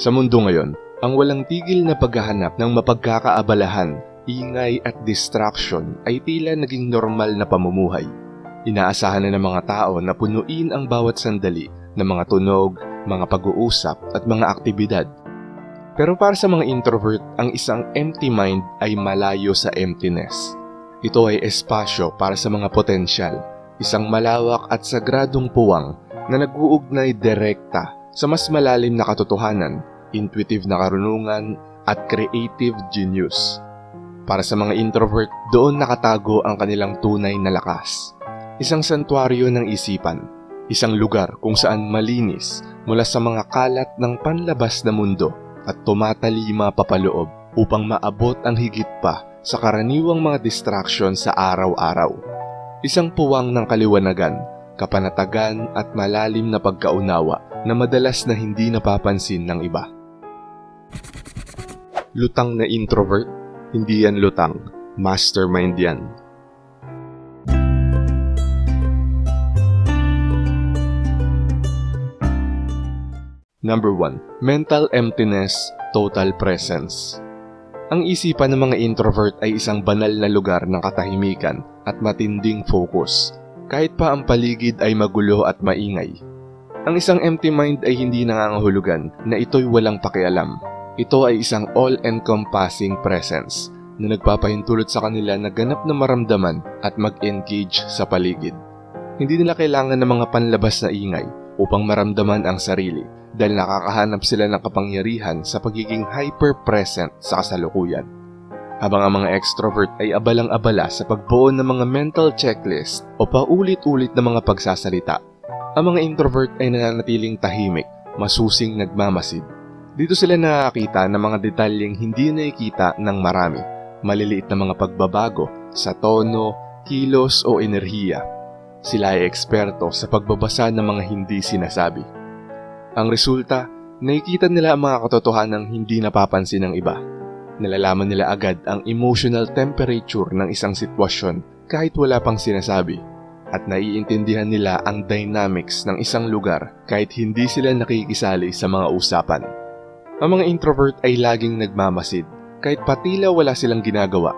Sa mundo ngayon, ang walang tigil na paghahanap ng mapagkakaabalahan, ingay at distraction ay tila naging normal na pamumuhay. Inaasahan na ng mga tao na punuin ang bawat sandali ng mga tunog, mga pag-uusap at mga aktibidad. Pero para sa mga introvert, ang isang empty mind ay malayo sa emptiness. Ito ay espasyo para sa mga potensyal, isang malawak at sagradong puwang na nag-uugnay direkta sa mas malalim na katotohanan, intuitive na karunungan at creative genius. Para sa mga introvert, doon nakatago ang kanilang tunay na lakas. Isang santuaryo ng isipan, isang lugar kung saan malinis mula sa mga kalat ng panlabas na mundo at tumatalima papaloob upang maabot ang higit pa sa karaniwang mga distraction sa araw-araw. Isang puwang ng kaliwanagan, kapanatagan at malalim na pagkaunawa na madalas na hindi napapansin ng iba. Lutang na introvert, hindi yan lutang, mastermind yan. Number 1. Mental emptiness, total presence. Ang isipan ng mga introvert ay isang banal na lugar ng katahimikan at matinding focus, kahit pa ang paligid ay magulo at maingay. Ang isang empty mind ay hindi nangangahulugan na ito'y walang pakialam. Ito ay isang all-encompassing presence na nagpapahintulot sa kanila na ganap na maramdaman at mag-engage sa paligid. Hindi nila kailangan ng mga panlabas na ingay upang maramdaman ang sarili dahil nakakahanap sila ng kapangyarihan sa pagiging hyper-present sa kasalukuyan. Habang ang mga extrovert ay abalang-abala sa pagbuo ng mga mental checklist o paulit-ulit na mga pagsasalita, ang mga introvert ay nananatiling tahimik, masusing nagmamasid. Dito sila nakakita ng mga detalyeng hindi nakikita ng marami, maliliit na mga pagbabago sa tono, kilos o enerhiya. Sila ay eksperto sa pagbabasa ng mga hindi sinasabi. Ang resulta, nakikita nila ang mga katotohanang hindi napapansin ng iba. Nalalaman nila agad ang emotional temperature ng isang sitwasyon kahit wala pang sinasabi at naiintindihan nila ang dynamics ng isang lugar kahit hindi sila nakikisali sa mga usapan. Ang mga introvert ay laging nagmamasid kahit patila wala silang ginagawa.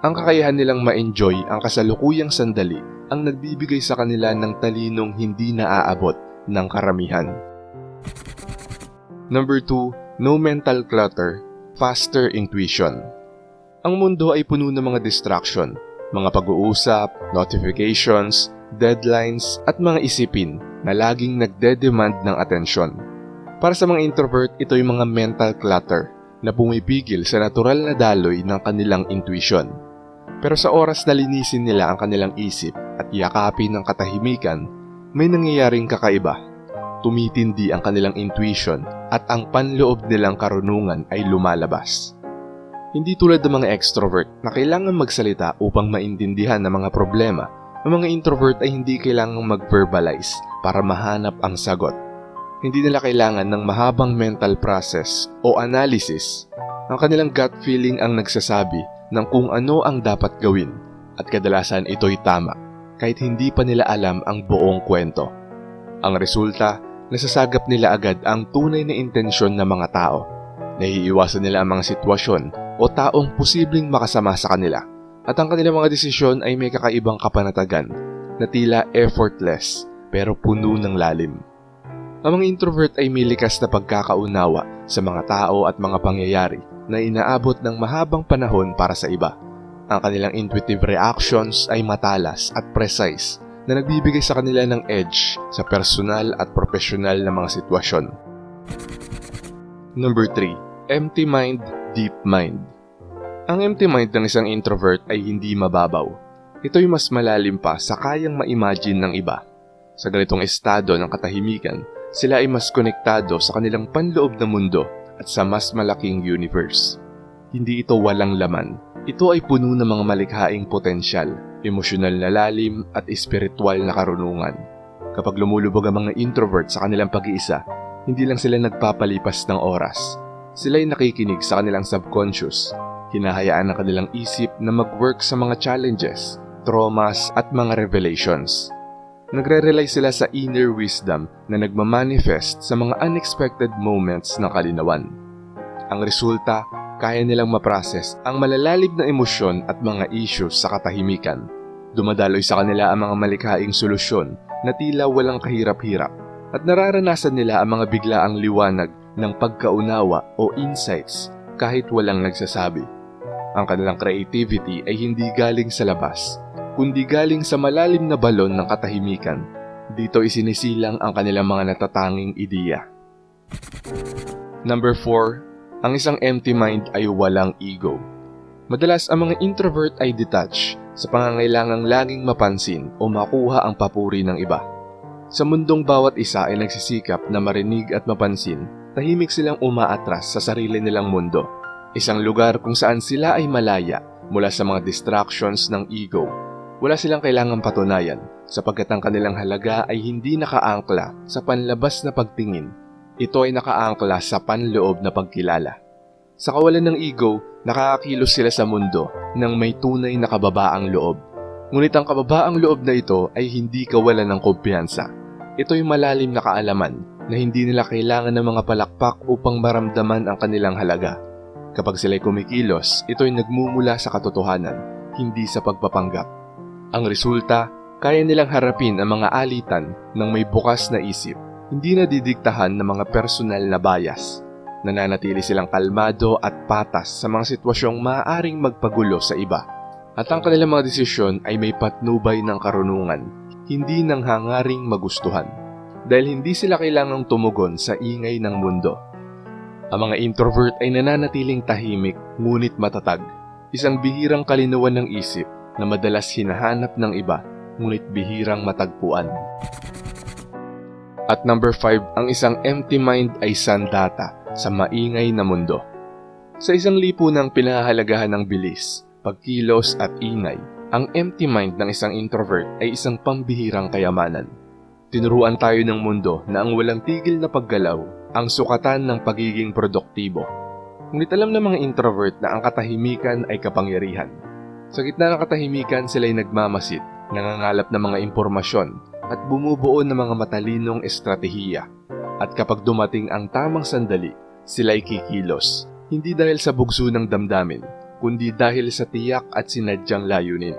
Ang kakayahan nilang ma-enjoy ang kasalukuyang sandali ang nagbibigay sa kanila ng talinong hindi naaabot ng karamihan. Number 2, no mental clutter, faster intuition. Ang mundo ay puno ng mga distraction, mga pag-uusap, notifications, deadlines, at mga isipin na laging nagde-demand ng atensyon. Para sa mga introvert, ito yung mga mental clutter na pumipigil sa natural na daloy ng kanilang intuition. Pero sa oras na linisin nila ang kanilang isip at yakapin ng katahimikan, may nangyayaring kakaiba. Tumitindi ang kanilang intuition at ang panloob nilang karunungan ay lumalabas. Hindi tulad ng mga extrovert na kailangan magsalita upang maintindihan ng mga problema, ang mga introvert ay hindi kailangang mag-verbalize para mahanap ang sagot. Hindi nila kailangan ng mahabang mental process o analysis. Ang kanilang gut feeling ang nagsasabi ng kung ano ang dapat gawin at kadalasan ito'y tama kahit hindi pa nila alam ang buong kwento. Ang resulta, nasasagap nila agad ang tunay na intensyon ng mga tao. Naiiwasan nila ang mga sitwasyon o taong posibleng makasama sa kanila at ang kanilang mga desisyon ay may kakaibang kapanatagan na tila effortless pero puno ng lalim. Ang mga introvert ay may likas na pagkakaunawa sa mga tao at mga pangyayari na inaabot ng mahabang panahon para sa iba. Ang kanilang intuitive reactions ay matalas at precise na nagbibigay sa kanila ng edge sa personal at profesional na mga sitwasyon. Number 3. Empty mind, deep mind. Ang empty mind ng isang introvert ay hindi mababaw. Ito'y mas malalim pa sa kayang ma-imagine ng iba. Sa ganitong estado ng katahimikan, sila ay mas konektado sa kanilang panloob na mundo at sa mas malaking universe. Hindi ito walang laman. Ito ay puno ng mga malikhaing potensyal, emosyonal na lalim at espiritual na karunungan. Kapag lumulubog ang mga introvert sa kanilang pag-iisa, hindi lang sila nagpapalipas ng oras. Sila ay nakikinig sa kanilang subconscious, hinahayaan ng kanilang isip na mag-work sa mga challenges, traumas at mga revelations. Nagre-rely sila sa inner wisdom na nagmamanifest sa mga unexpected moments ng kalinawan. Ang resulta, kaya nilang maprocess ang malalalim na emosyon at mga issues sa katahimikan. Dumadaloy sa kanila ang mga malikhaing solusyon na tila walang kahirap-hirap at nararanasan nila ang mga biglaang liwanag ng pagkaunawa o insights kahit walang nagsasabi. Ang kanilang creativity ay hindi galing sa labas, kundi galing sa malalim na balon ng katahimikan. Dito isinisilang ang kanilang mga natatanging ideya. Number 4. Ang isang empty mind ay walang ego. Madalas ang mga introvert ay detached sa pangangailangang laging mapansin o makuha ang papuri ng iba. Sa mundong bawat isa ay nagsisikap na marinig at mapansin, tahimik silang umaatras sa sarili nilang mundo. Isang lugar kung saan sila ay malaya mula sa mga distractions ng ego. Wala silang kailangang patunayan sapagkat ang kanilang halaga ay hindi nakaangkla sa panlabas na pagtingin. Ito ay nakaangkla sa panloob na pagkilala. Sa kawalan ng ego, nakakakilos sila sa mundo ng may tunay na kababaang loob. Ngunit ang kababaang loob na ito ay hindi kawalan ng kumpiyansa. Ito'y malalim na kaalaman na hindi nila kailangan ng mga palakpak upang maramdaman ang kanilang halaga. Kapag sila'y kumikilos, ito'y nagmumula sa katotohanan, hindi sa pagpapanggap. Ang resulta, kaya nilang harapin ang mga alitan ng may bukas na isip, hindi na didiktahan ng mga personal na bias. Nananatili silang kalmado at patas sa mga sitwasyong maaaring magpagulo sa iba. At ang kanilang mga desisyon ay may patnubay ng karunungan, hindi ng hangaring magustuhan. Dahil hindi sila kailangang tumugon sa ingay ng mundo. Ang mga introvert ay nananatiling tahimik ngunit matatag. Isang bihirang kalinawan ng isip na madalas hinahanap ng iba ngunit bihirang matagpuan. At number 5, ang isang empty mind ay sandata sa maingay na mundo. Sa isang lipunang pinahahalagahan ng bilis, pagkilos at ingay, ang empty mind ng isang introvert ay isang pambihirang kayamanan. Tinuruan tayo ng mundo na ang walang tigil na paggalaw ang sukatan ng pagiging produktibo. Ngunit alam ng mga introvert na ang katahimikan ay kapangyarihan. Sa gitna ng katahimikan sila'y nagmamasid, nangangalap ng mga impormasyon at bumubuo ng mga matalinong estratehiya. At kapag dumating ang tamang sandali, sila'y kikilos, hindi dahil sa bugso ng damdamin, kundi dahil sa tiyak at sinadyang layunin.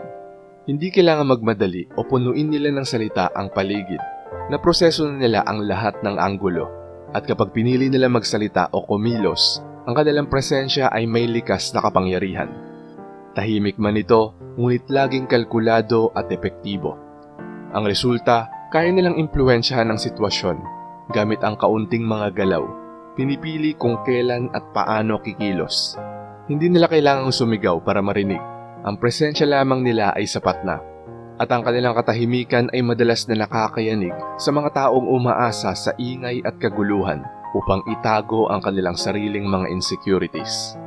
Hindi kailangan magmadali o punuin nila ng salita ang paligid. Na proseso na nila ang lahat ng anggulo. At kapag pinili nila magsalita o kumilos, ang kanilang presensya ay may likas na kapangyarihan. Tahimik man ito, ngunit laging kalkulado at epektibo. Ang resulta, kaya nilang impluensyahan ang sitwasyon gamit ang kaunting mga galaw. Pinipili kung kailan at paano kikilos. Hindi nila kailangang sumigaw para marinig. Ang presensya lamang nila ay sapat na. At ang kanilang katahimikan ay madalas na nakakayanig sa mga taong umaasa sa ingay at kaguluhan upang itago ang kanilang sariling mga insecurities.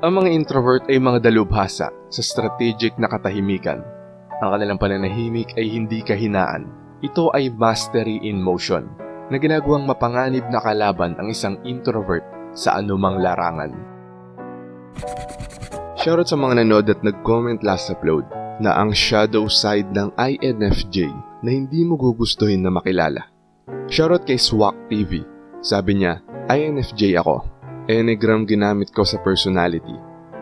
Ang mga introvert ay mga dalubhasa sa strategic na katahimikan. Ang kanilang pananahimik ay hindi kahinaan. Ito ay mastery in motion na ginagawang mapanganib na kalaban ang isang introvert sa anumang larangan. Shoutout sa mga nanood at nag-comment last upload na ang shadow side ng INFJ na hindi mo gugustuhin na makilala. Shoutout kay Swak TV. Sabi niya, INFJ ako. Enneagram ginamit ko sa personality.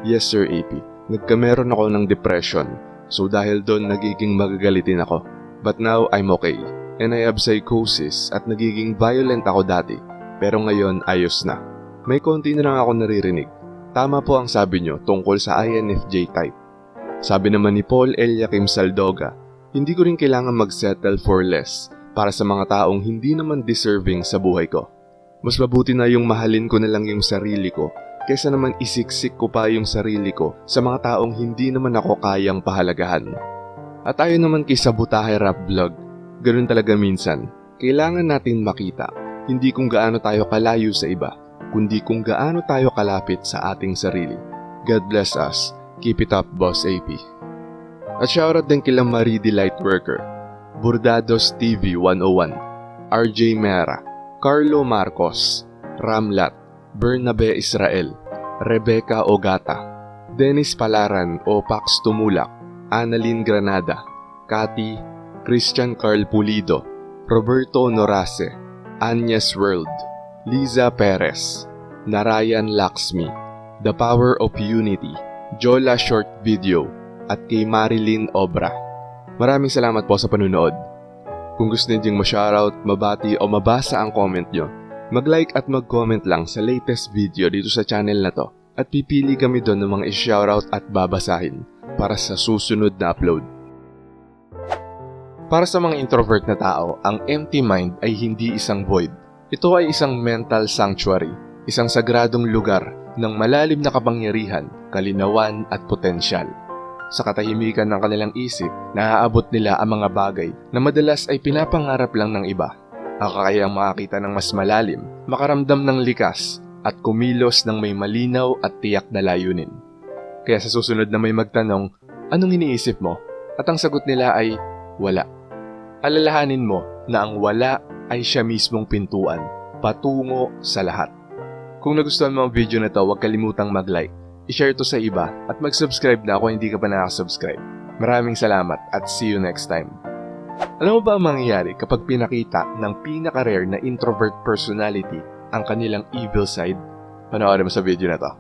Yes sir AP, nagkameron ako ng depression. So dahil doon nagiging magagalitin ako. But now I'm okay. And I have psychosis at nagiging violent ako dati. Pero ngayon ayos na. May konti na lang ako naririnig. Tama po ang sabi nyo tungkol sa INFJ type. Sabi naman ni Paul Eliakim Saldoga, hindi ko rin kailangan mag-settle for less para sa mga taong hindi naman deserving sa buhay ko. Mas mabuti na yung mahalin ko na lang yung sarili ko kaysa naman isiksik ko pa yung sarili ko sa mga taong hindi naman ako kayang pahalagahan. At ayon naman kay Sabutahe Rap Vlog, ganun talaga minsan, kailangan natin makita hindi kung gaano tayo kalayo sa iba, kundi kung gaano tayo kalapit sa ating sarili. God bless us. Keep it up, Boss AP. At shoutout din kila Marie the Lightworker, Burdados TV 101, RJ Mera, Carlo Marcos, Ramlat, Bernabe Israel, Rebecca Ogata, Dennis Palaran o Pax Tumulak, Annalyn Granada, Kati, Christian Carl Pulido, Roberto Norace, Agnes World, Liza Perez, Narayan Laxmi, The Power of Unity, Jola Short Video, at kay Marilyn Obra. Maraming salamat po sa panunood. Kung gusto niyo ma-shoutout, mabati o mabasa ang comment nyo, mag-like at mag-comment lang sa latest video dito sa channel na to at pipili kami doon ng mga i-shoutout at babasahin para sa susunod na upload. Para sa mga introvert na tao, ang empty mind ay hindi isang void. Ito ay isang mental sanctuary, isang sagradong lugar ng malalim na kapangyarihan, kalinawan at potensyal. Sa katahimikan ng kanilang isip, naaabot nila ang mga bagay na madalas ay pinapangarap lang ng iba. Nakakayang makakita ng mas malalim, makaramdam ng likas, at kumilos ng may malinaw at tiyak na layunin. Kaya sa susunod na may magtanong, anong iniisip mo? At ang sagot nila ay, wala. Alalahanin mo na ang wala ay siya mismong pintuan, patungo sa lahat. Kung nagustuhan mo ang video na to, huwag kalimutang mag-like, i-share to sa iba, at mag-subscribe na kung hindi ka pa nakasubscribe. Maraming salamat at see you next time. Alam mo ba ang mangyayari kapag pinakita ng pinaka-rare na introvert personality ang kanilang evil side? Panoorin mo sa video na to.